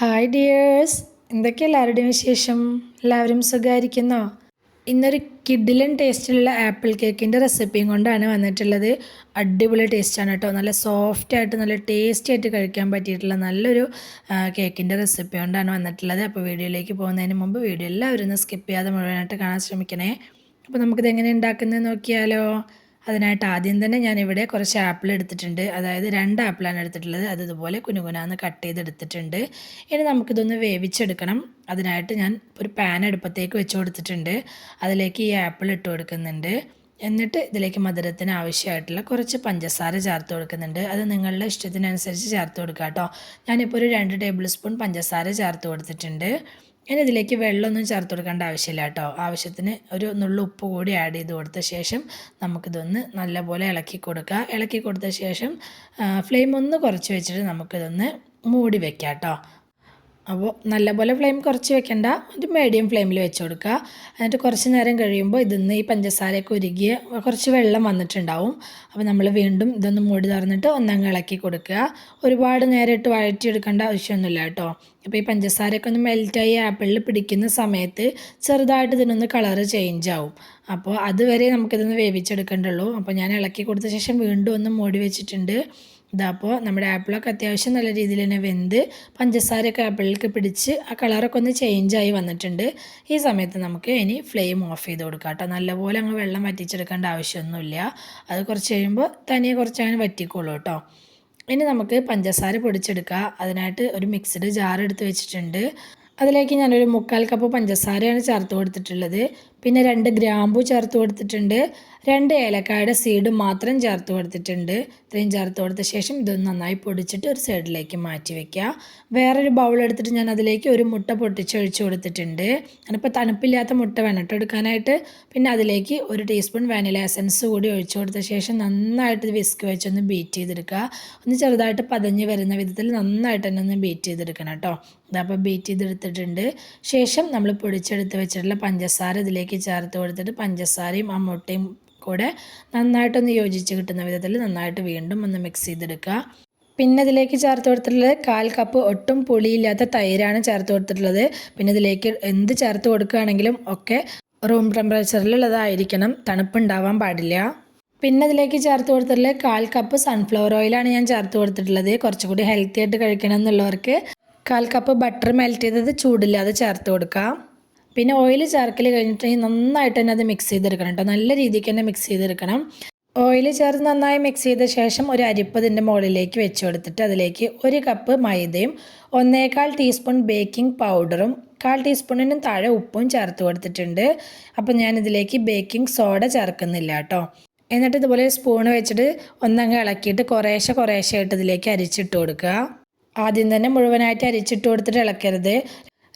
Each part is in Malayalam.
ഹായ് ഡിയേഴ്സ് എന്തൊക്കെ എല്ലാവരുടെയും വിശേഷം? എല്ലാവരും സുഖമായിരിക്കുന്നോ? ഇന്നൊരു കിഡിലൻ ടേസ്റ്റിലുള്ള ആപ്പിൾ കേക്കിന്റെ റെസിപ്പിയും കൊണ്ടാണ് വന്നിട്ടുള്ളത്. അടിപൊളി ടേസ്റ്റാണ് കേട്ടോ. നല്ല സോഫ്റ്റ് ആയിട്ട് നല്ല ടേസ്റ്റി ആയിട്ട് കഴിക്കാൻ പറ്റിയിട്ടുള്ള നല്ലൊരു കേക്കിന്റെ റെസിപ്പി കൊണ്ടാണ് വന്നിട്ടുള്ളത്. അപ്പോൾ വീഡിയോയിലേക്ക് പോകുന്നതിന് മുമ്പ് വീഡിയോ എല്ലാവരും ഒന്ന് സ്കിപ്പ് ചെയ്യാതെ മുഴുവനായിട്ട് കാണാൻ ശ്രമിക്കണേ. അപ്പോൾ നമുക്കിത് എങ്ങനെ ഉണ്ടാക്കുന്നത് നോക്കിയാലോ. അതിനായിട്ട് ആദ്യം തന്നെ ഞാനിവിടെ കുറച്ച് ആപ്പിൾ എടുത്തിട്ടുണ്ട്. അതായത് രണ്ട് ആപ്പിളാണ് എടുത്തിട്ടുള്ളത്. അത് ഇതുപോലെ കുനുകുനാന്ന് കട്ട് ചെയ്തെടുത്തിട്ടുണ്ട്. ഇനി നമുക്കിതൊന്ന് വേവിച്ചെടുക്കണം. അതിനായിട്ട് ഞാൻ ഒരു പാൻ അടുപ്പത്തേക്ക് വെച്ച് കൊടുത്തിട്ടുണ്ട്. അതിലേക്ക് ഈ ആപ്പിൾ ഇട്ട് കൊടുക്കുന്നുണ്ട്. എന്നിട്ട് ഇതിലേക്ക് മധുരത്തിന് ആവശ്യമായിട്ടുള്ള കുറച്ച് പഞ്ചസാര ചേർത്ത് കൊടുക്കുന്നുണ്ട്. അത് നിങ്ങളുടെ ഇഷ്ടത്തിനനുസരിച്ച് ചേർത്ത് കൊടുക്കുക കേട്ടോ ഞാനിപ്പോൾ ഒരു രണ്ട് ടേബിൾ സ്പൂൺ പഞ്ചസാര ചേർത്ത് കൊടുത്തിട്ടുണ്ട്. ഇനി ഇതിലേക്ക് വെള്ളമൊന്നും ചേർത്ത് കൊടുക്കേണ്ട ആവശ്യമില്ല കേട്ടോ. ആവശ്യത്തിന് ഒരു നുള്ളു ഉപ്പ് കൂടി ആഡ് ചെയ്ത് കൊടുത്ത ശേഷം നമുക്കിതൊന്ന് നല്ലപോലെ ഇളക്കി കൊടുക്കുക. ഇളക്കി കൊടുത്ത ശേഷം ഫ്ലെയിം ഒന്ന് കുറച്ച് വെച്ചിട്ട് നമുക്കിതൊന്ന് മൂടി വെക്കാം കേട്ടോ. അപ്പോൾ നല്ലപോലെ ഫ്ലെയിം കുറച്ച് വെക്കേണ്ട. ഒരു മീഡിയം ഫ്ലെയിമിൽ വെച്ച് കൊടുക്കുക. എന്നിട്ട് കുറച്ച് നേരം കഴിയുമ്പോൾ ഇതിന്ന് ഈ പഞ്ചസാരയൊക്കെ ഉരുകിയ കുറച്ച് വെള്ളം വന്നിട്ടുണ്ടാവും. അപ്പോൾ നമ്മൾ വീണ്ടും ഇതൊന്ന് മൂടി തുറന്നിട്ട് ഒന്നങ്ങ് ഇളക്കി കൊടുക്കുക. ഒരുപാട് നേരിട്ട് വഴറ്റി വഴറ്റിയെടുക്കേണ്ട ആവശ്യമൊന്നുമില്ല കേട്ടോ. അപ്പോൾ ഈ പഞ്ചസാരയൊക്കെ ഒന്ന് മെൽറ്റായി ആപ്പിളിൽ പിടിക്കുന്ന സമയത്ത് ചെറുതായിട്ട് ഇതിനൊന്ന് കളറ് ചേഞ്ച് ആവും. അപ്പോൾ അതുവരെ നമുക്കിതൊന്ന് വേവിച്ചെടുക്കേണ്ടുള്ളൂ. അപ്പോൾ ഞാൻ ഇളക്കി കൊടുത്ത ശേഷം വീണ്ടും ഒന്ന് മൂടി വെച്ചിട്ടുണ്ട്. ഇതപ്പോൾ നമ്മുടെ ആപ്പിളൊക്കെ അത്യാവശ്യം നല്ല രീതിയിൽ തന്നെ വെന്ത് പഞ്ചസാരയൊക്കെ ആപ്പിളിലേക്ക് പിടിച്ച് ആ കളറൊക്കെ ഒന്ന് ചേഞ്ചായി വന്നിട്ടുണ്ട്. ഈ സമയത്ത് നമുക്ക് ഇനി ഫ്ലെയിം ഓഫ് ചെയ്ത് കൊടുക്കാം കേട്ടോ. നല്ലപോലെ അങ്ങ് വെള്ളം വറ്റിച്ചെടുക്കേണ്ട ആവശ്യമൊന്നുമില്ല. അത് കുറച്ച് കഴിയുമ്പോൾ തനിയെ കുറച്ച് അങ്ങനെ വറ്റിക്കോളൂ കേട്ടോ. ഇനി നമുക്ക് പഞ്ചസാര പൊടിച്ചെടുക്കുക അതിനായിട്ട് ഒരു മിക്സ്ഡ് ജാർ എടുത്ത് വെച്ചിട്ടുണ്ട്. അതിലേക്ക് ഞാനൊരു മുക്കാൽ കപ്പ് പഞ്ചസാരയാണ് ചേർത്ത് കൊടുത്തിട്ടുള്ളത്. പിന്നെ രണ്ട് ഗ്രാമ്പു ചേർത്ത് കൊടുത്തിട്ടുണ്ട്. രണ്ട് ഏലക്കായുടെ സീഡ് മാത്രം ചേർത്ത് കൊടുത്തിട്ടുണ്ട്. ഇത്രയും ചേർത്ത് കൊടുത്ത ശേഷം ഇതൊന്ന് നന്നായി പൊടിച്ചിട്ട് ഒരു സൈഡിലേക്ക് മാറ്റി വെക്കുക. വേറൊരു ബൗൾ എടുത്തിട്ട് ഞാൻ അതിലേക്ക് ഒരു മുട്ട പൊട്ടിച്ചൊഴിച്ച് കൊടുത്തിട്ടുണ്ട്. ഞാനിപ്പോൾ തണുപ്പില്ലാത്ത മുട്ട വേണം എടുക്കാനായിട്ട്. പിന്നെ അതിലേക്ക് ഒരു ടീസ്പൂൺ വാനില എസൻസ് കൂടി ഒഴിച്ചു കൊടുത്ത ശേഷം നന്നായിട്ട് വിസ്ക് വെച്ചൊന്ന് ബീറ്റ് ചെയ്തെടുക്കുക. ഒന്ന് ചെറുതായിട്ട് പതഞ്ഞ് വരുന്ന വിധത്തിൽ നന്നായിട്ട് തന്നെ ഒന്ന് ബീറ്റ് ചെയ്തെടുക്കണം കേട്ടോ. ഇതപ്പോൾ ബീറ്റ് ചെയ്തെടുത്തിട്ടുണ്ട്. ശേഷം നമ്മൾ പൊടിച്ചെടുത്ത് വെച്ചിട്ടുള്ള പഞ്ചസാര ഇതിലേക്ക് ചേർത്ത് കൊടുത്തിട്ട് പഞ്ചസാരയും ആ മുട്ടയും കൂടെ നന്നായിട്ടൊന്ന് യോജിച്ച് കിട്ടുന്ന വിധത്തിൽ നന്നായിട്ട് വീണ്ടും ഒന്ന് മിക്സ് ചെയ്തെടുക്കുക. പിന്നെ ഇതിലേക്ക് ചേർത്ത് കൊടുത്തിട്ടുള്ളത് കാൽ കപ്പ് ഒട്ടും പുളിയില്ലാത്ത തൈരാണ് ചേർത്ത് കൊടുത്തിട്ടുള്ളത്. പിന്നെ ഇതിലേക്ക് എന്ത് ചേർത്ത് കൊടുക്കുകയാണെങ്കിലും ഒക്കെ റൂം ടെമ്പറേച്ചറിലുള്ളതായിരിക്കണം തണുപ്പുണ്ടാവാൻ പാടില്ല. പിന്നെ ഇതിലേക്ക് ചേർത്ത് കൊടുത്തിട്ടുള്ളത് കാൽ കപ്പ് സൺഫ്ലവർ ഓയിലാണ് ഞാൻ ചേർത്ത് കൊടുത്തിട്ടുള്ളത്. കുറച്ചുകൂടി ഹെൽത്തി ആയിട്ട് കഴിക്കണം എന്നുള്ളവർക്ക് കാൽ കപ്പ് ബട്ടർ മെൽറ്റ് ചെയ്തത് ചൂടില്ലാതെ ചേർത്ത് കൊടുക്കാം. പിന്നെ ഓയിൽ ചേർക്കൽ കഴിഞ്ഞിട്ട് നന്നായിട്ട് തന്നെ അത് മിക്സ് ചെയ്തെടുക്കണം കേട്ടോ നല്ല രീതിക്ക് തന്നെ മിക്സ് ചെയ്തെടുക്കണം. ഓയിൽ ചേർത്ത് നന്നായി മിക്സ് ചെയ്ത ശേഷം ഒരു അരിപ്പ് ഇതിന്റെ മുകളിലേക്ക് വെച്ച് കൊടുത്തിട്ട് അതിലേക്ക് ഒരു കപ്പ് മൈദയും ഒന്നേകാൽ ടീസ്പൂൺ ബേക്കിംഗ് പൗഡറും കാൽ ടീസ്പൂണിനും താഴെ ഉപ്പും ചേർത്ത് കൊടുത്തിട്ടുണ്ട്. അപ്പോൾ ഞാനിതിലേക്ക് ബേക്കിംഗ് സോഡ ചേർക്കുന്നില്ല കേട്ടോ എന്നിട്ട് ഇതുപോലെ സ്പൂൺ വെച്ചിട്ട് ഒന്നങ്ങ് ഇളക്കിയിട്ട് കുറേശ്ശെ കുറേശ്ശെ ആയിട്ട് ഇതിലേക്ക് അരിച്ചിട്ട് കൊടുക്കുക. ആദ്യം തന്നെ മുഴുവനായിട്ട് അരിച്ചിട്ട് കൊടുത്തിട്ട് ഇളക്കരുത്.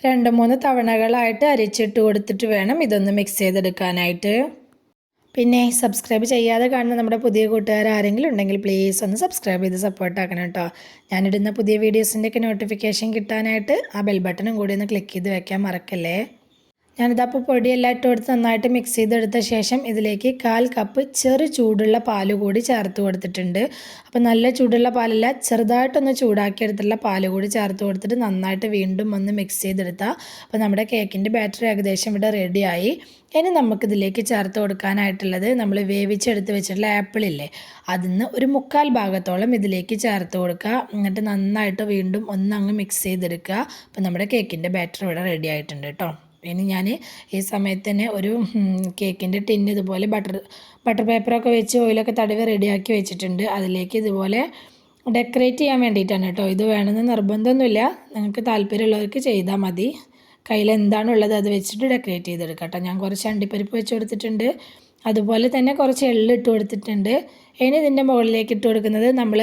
രണ്ട് മൂന്ന് തവണകളായിട്ട് അരിച്ചിട്ട് കൊടുത്തിട്ട് വേണം ഇതൊന്ന് മിക്സ് ചെയ്തെടുക്കാനായിട്ട്. പിന്നെ സബ്സ്ക്രൈബ് ചെയ്യാതെ കാണുന്ന നമ്മുടെ പുതിയ കൂട്ടുകാർ ആരെങ്കിലും ഉണ്ടെങ്കിൽ പ്ലീസ് ഒന്ന് സബ്സ്ക്രൈബ് ചെയ്ത് സപ്പോർട്ട് ആക്കണം കേട്ടോ. ഞാനിടുന്ന പുതിയ വീഡിയോസിന്റെയൊക്കെ നോട്ടിഫിക്കേഷൻ കിട്ടാനായിട്ട് ആ ബെൽ ബട്ടണും കൂടി ഒന്ന് ക്ലിക്ക് ചെയ്ത് വെക്കാൻ മറക്കല്ലേ? ഞാനിതപ്പോൾ പൊടിയെല്ലാം ഇട്ട് കൊടുത്ത് നന്നായിട്ട് മിക്സ് ചെയ്തെടുത്ത ശേഷം ഇതിലേക്ക് കാൽ കപ്പ് ചെറു ചൂടുള്ള പാൽ കൂടി ചേർത്ത് കൊടുത്തിട്ടുണ്ട്. അപ്പോൾ നല്ല ചൂടുള്ള പാലല്ല ചെറുതായിട്ടൊന്ന് ചൂടാക്കിയെടുത്തുള്ള പാൽ കൂടി ചേർത്ത് കൊടുത്തിട്ട് നന്നായിട്ട് വീണ്ടും ഒന്ന് മിക്സ് ചെയ്തെടുത്താൽ അപ്പോൾ നമ്മുടെ കേക്കിന്റെ ബാറ്ററി ഏകദേശം ഇവിടെ റെഡിയായി ഇനി നമുക്കിതിലേക്ക് ചേർത്ത് കൊടുക്കാനായിട്ടുള്ളത് നമ്മൾ വേവിച്ചെടുത്ത് വെച്ചിട്ടുള്ള ആപ്പിളില്ലേ അതിൽ നിന്ന് ഒരു മുക്കാൽ ഭാഗത്തോളം ഇതിലേക്ക് ചേർത്ത് കൊടുക്കുക എന്നിട്ട് നന്നായിട്ട് വീണ്ടും ഒന്നങ്ങ് മിക്സ് ചെയ്തെടുക്കുക അപ്പോൾ നമ്മുടെ കേക്കിന്റെ ബാറ്ററി ഇവിടെ റെഡി ആയിട്ടുണ്ട് കേട്ടോ ഇനി ഞാൻ ഈ സമയത്ത് തന്നെ ഒരു കേക്കിന്റെ ടിൻ ഇതുപോലെ ബട്ടർ ബട്ടർ പേപ്പറൊക്കെ വെച്ച് ഓയിലൊക്കെ തടവി റെഡിയാക്കി വെച്ചിട്ടുണ്ട്. അതിലേക്ക് ഇതുപോലെ ഡെക്കറേറ്റ് ചെയ്യാൻ വേണ്ടിയിട്ടാണ് കേട്ടോ. ഇത് വേണമെന്ന് നിർബന്ധമൊന്നുമില്ല. നിങ്ങൾക്ക് താല്പര്യമുള്ളവർക്ക് ചെയ്താൽ മതി. കയ്യിൽ എന്താണുള്ളത് അത് വെച്ചിട്ട് ഡെക്കറേറ്റ് ചെയ്തെടുക്കാം കേട്ടോ. ഞാൻ കുറച്ച് അണ്ടിപ്പരിപ്പ് വെച്ച് കൊടുത്തിട്ടുണ്ട്. അതുപോലെ തന്നെ കുറച്ച് എള്ള് ഇട്ട് കൊടുത്തിട്ടുണ്ട്. ഇനി ഇതിന്റെ മുകളിലേക്ക് ഇട്ട് കൊടുക്കുന്നത് നമ്മൾ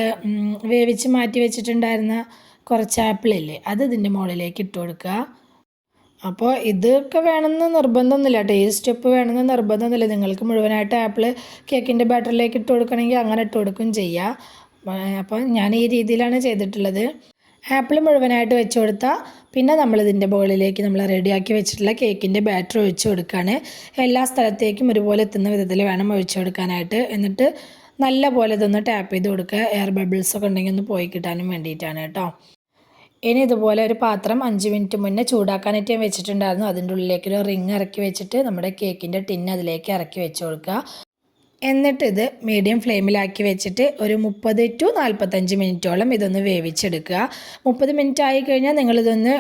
വേവിച്ച് മാറ്റി വെച്ചിട്ടുണ്ടായിരുന്ന കുറച്ച് ആപ്പിളില്ലേ അത് ഇതിന്റെ മുകളിലേക്ക് ഇട്ട് കൊടുക്കുക. അപ്പോൾ ഇതൊക്കെ വേണമെന്ന് നിർബന്ധമൊന്നുമില്ല. ടേസ്റ്റ് ഉപ്പ് വേണമെന്ന് നിർബന്ധമൊന്നുമില്ല. നിങ്ങൾക്ക് മുഴുവനായിട്ട് ആപ്പിൾ കേക്കിന്റെ ബാറ്ററിലേക്ക് ഇട്ട് കൊടുക്കണമെങ്കിൽ അങ്ങനെ ഇട്ട് കൊടുക്കും ചെയ്യാം. അപ്പോൾ ഞാൻ ഈ രീതിയിലാണ് ചെയ്തിട്ടുള്ളത്. ആപ്പിൾ മുഴുവനായിട്ട് വെച്ച് കൊടുത്താൽ പിന്നെ നമ്മളിതിന്റെ ബോളിലേക്ക് നമ്മൾ റെഡിയാക്കി വെച്ചിട്ടുള്ള കേക്കിന്റെ ബാറ്റർ ഒഴിച്ചു കൊടുക്കുകയാണ് എല്ലാ സ്ഥലത്തേക്കും ഒരുപോലെ എത്തുന്ന വിധത്തിൽ വേണം ഒഴിച്ചു കൊടുക്കാനായിട്ട്. എന്നിട്ട് നല്ല പോലെ ഇതൊന്ന് ടാപ്പ് ചെയ്ത് കൊടുക്കുക. എയർ ബബിൾസ് ഒക്കെ ഉണ്ടെങ്കിൽ ഒന്ന് പോയി കിട്ടാനും വേണ്ടിയിട്ടാണ് കേട്ടോ. ഇനി ഇതുപോലെ ഒരു പാത്രം അഞ്ച് മിനിറ്റ് മുന്നേ ചൂടാക്കാനായിട്ട് ഞാൻ വെച്ചിട്ടുണ്ടായിരുന്നു. അതിന്റെ ഉള്ളിലേക്ക് ഒരു റിങ് ഇറക്കി വെച്ചിട്ട് നമ്മുടെ കേക്കിന്റെ ടിൻ അതിലേക്ക് ഇറക്കി വെച്ച് കൊടുക്കുക. എന്നിട്ട് ഇത് മീഡിയം ഫ്ലെയിമിലാക്കി വെച്ചിട്ട് ഒരു മുപ്പത് ടു നാൽപ്പത്തഞ്ച് മിനിറ്റോളം ഇതൊന്ന് വേവിച്ചെടുക്കുക. മുപ്പത് മിനിറ്റ് ആയി കഴിഞ്ഞാൽ നിങ്ങളിതൊന്ന്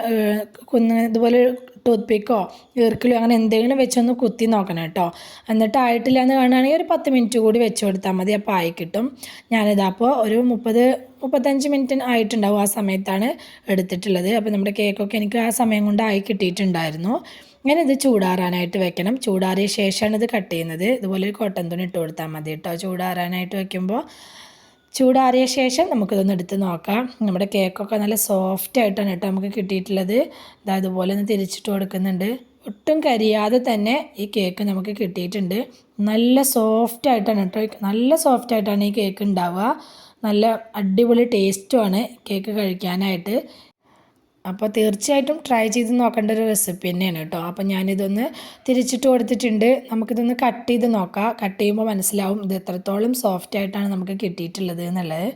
കുന്ന് ഇതുപോലെ ടൂത്ത് പിക്കോ ഈർക്കിലോ അങ്ങനെ എന്തെങ്കിലും വെച്ചൊന്ന് കുത്തി നോക്കണം കേട്ടോ. എന്നിട്ട് ആയിട്ടില്ല എന്ന് കാണുകയാണെങ്കിൽ ഒരു പത്ത് മിനിറ്റ് കൂടി വെച്ച് കൊടുത്താൽ മതി. അപ്പോൾ ആയി കിട്ടും. ഞാനിതപ്പോൾ ഒരു മുപ്പത് മുപ്പത്തഞ്ച് മിനിറ്റ് ആയിട്ടുണ്ടാവും ആ സമയത്താണ് എടുത്തിട്ടുള്ളത്. അപ്പോൾ നമ്മുടെ കേക്കൊക്കെ എനിക്ക് ആ സമയം കൊണ്ട് ആയി കിട്ടിയിട്ടുണ്ടായിരുന്നു. ഇങ്ങനെ ഇത് ചൂടാറാനായിട്ട് വെക്കണം. ചൂടാറിയ ശേഷമാണ് ഇത് കട്ട് ചെയ്യുന്നത്. ഇതുപോലെ ഒരു കോട്ടൺ തുണി ഇട്ട് കൊടുത്താൽ മതി കേട്ടോ ചൂടാറാനായിട്ട് വെക്കുമ്പോൾ ചൂടാറിയ ശേഷം നമുക്കിതൊന്ന് എടുത്ത് നോക്കാം. നമ്മുടെ കേക്കൊക്കെ നല്ല സോഫ്റ്റ് ആയിട്ടാണ് കേട്ടോ നമുക്ക് കിട്ടിയിട്ടുള്ളത്. ഇതാ ഇതുപോലെ ഒന്ന് തിരിച്ചിട്ട് കൊടുക്കുന്നുണ്ട്. ഒട്ടും കരിയാതെ തന്നെ ഈ കേക്ക് നമുക്ക് കിട്ടിയിട്ടുണ്ട്. നല്ല സോഫ്റ്റ് ആയിട്ടാണ് കേട്ടോ നല്ല സോഫ്റ്റ് ആയിട്ടാണ് ഈ കേക്ക് ഉണ്ടാവുക. നല്ല അടിപൊളി ടേസ്റ്റുമാണ് കേക്ക് കഴിക്കാനായിട്ട്. അപ്പോൾ തീർച്ചയായിട്ടും ട്രൈ ചെയ്ത് നോക്കേണ്ട ഒരു റെസിപ്പി തന്നെയാണ് കേട്ടോ. അപ്പോൾ ഞാനിതൊന്ന് തിരിച്ചിട്ട് കൊടുത്തിട്ടുണ്ട്. നമുക്കിതൊന്ന് കട്ട് ചെയ്ത് നോക്കാം. കട്ട് ചെയ്യുമ്പോൾ മനസ്സിലാവും ഇത് എത്രത്തോളം സോഫ്റ്റ് ആയിട്ടാണ് നമുക്ക് കിട്ടിയിട്ടുള്ളത് എന്നുള്ളത്.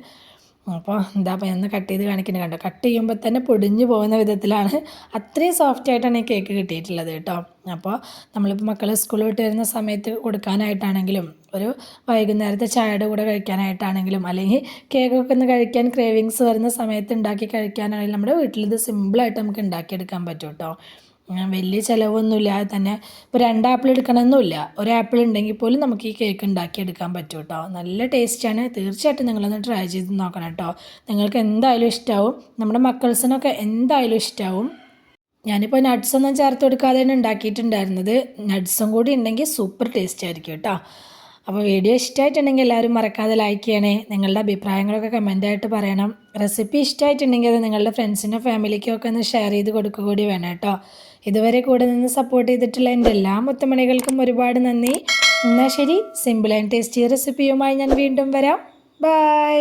അപ്പോൾ എന്താ പറയുക കട്ട് ചെയ്ത് കാണിക്കുന്നത് കണ്ടോ? കട്ട് ചെയ്യുമ്പോൾ തന്നെ പൊടിഞ്ഞു പോകുന്ന വിധത്തിലാണ് അത്രയും സോഫ്റ്റ് ആയിട്ടാണ് ഈ കേക്ക് കിട്ടിയിട്ടുള്ളത് കേട്ടോ. അപ്പോൾ നമ്മളിപ്പോൾ മക്കൾ സ്കൂളിൽ വിട്ട് വരുന്ന സമയത്ത് കൊടുക്കാനായിട്ടാണെങ്കിലും ഒരു വൈകുന്നേരത്തെ ചായയുടെ കൂടെ കഴിക്കാനായിട്ടാണെങ്കിലും അല്ലെങ്കിൽ കേക്കൊക്കെ ഒന്ന് കഴിക്കാൻ ക്രേവിങ്സ് വരുന്ന സമയത്ത് ഉണ്ടാക്കി കഴിക്കാനാണെങ്കിലും നമ്മുടെ വീട്ടിൽ ഇത് സിമ്പിളായിട്ട് നമുക്ക് ഉണ്ടാക്കിയെടുക്കാൻ പറ്റും കേട്ടോ വലിയ ചിലവൊന്നുമില്ല തന്നെ ഇപ്പോൾ രണ്ട് ആപ്പിൾ എടുക്കണമെന്നില്ല. ഒരു ആപ്പിൾ ഉണ്ടെങ്കിൽ പോലും നമുക്ക് ഈ കേക്ക് ഉണ്ടാക്കിയെടുക്കാൻ പറ്റും കേട്ടോ നല്ല ടേസ്റ്റാണ് തീർച്ചയായിട്ടും നിങ്ങളൊന്ന് ട്രൈ ചെയ്ത് നോക്കണം കേട്ടോ നിങ്ങൾക്ക് എന്തായാലും ഇഷ്ടമാവും നമ്മുടെ മക്കൾസിനൊക്കെ എന്തായാലും ഇഷ്ടമാവും ഞാനിപ്പോൾ നട്ട്സൊന്നും ചേർത്ത് കൊടുക്കാതെയാണ് ഉണ്ടാക്കിയിട്ടുണ്ടായിരുന്നത്. നട്ട്സും കൂടി ഉണ്ടെങ്കിൽ സൂപ്പർ ടേസ്റ്റ് ആയിരിക്കും കേട്ടോ അപ്പോൾ വീഡിയോ ഇഷ്ടമായിട്ടുണ്ടെങ്കിൽ എല്ലാവരും മറക്കാതെ ലൈക്ക് ചെയ്യണേ. നിങ്ങളുടെ അഭിപ്രായങ്ങളൊക്കെ കമന്റായിട്ട് പറയണം. റെസിപ്പി ഇഷ്ടമായിട്ടുണ്ടെങ്കിൽ അത് നിങ്ങളുടെ ഫ്രണ്ട്സിനും ഫാമിലിക്കും ഒക്കെ ഒന്ന് ഷെയർ ചെയ്ത് കൊടുക്കുക കൂടി വേണം കേട്ടോ. ഇതുവരെ കൂടെ നിന്ന് സപ്പോർട്ട് ചെയ്തിട്ടുള്ള എന്റെ എല്ലാ മുത്തമണികൾക്കും ഒരുപാട് നന്ദി. എന്നാൽ ശരി സിമ്പിൾ ആൻഡ് ടേസ്റ്റി റെസിപ്പിയുമായി ഞാൻ വീണ്ടും വരാം. ബൈ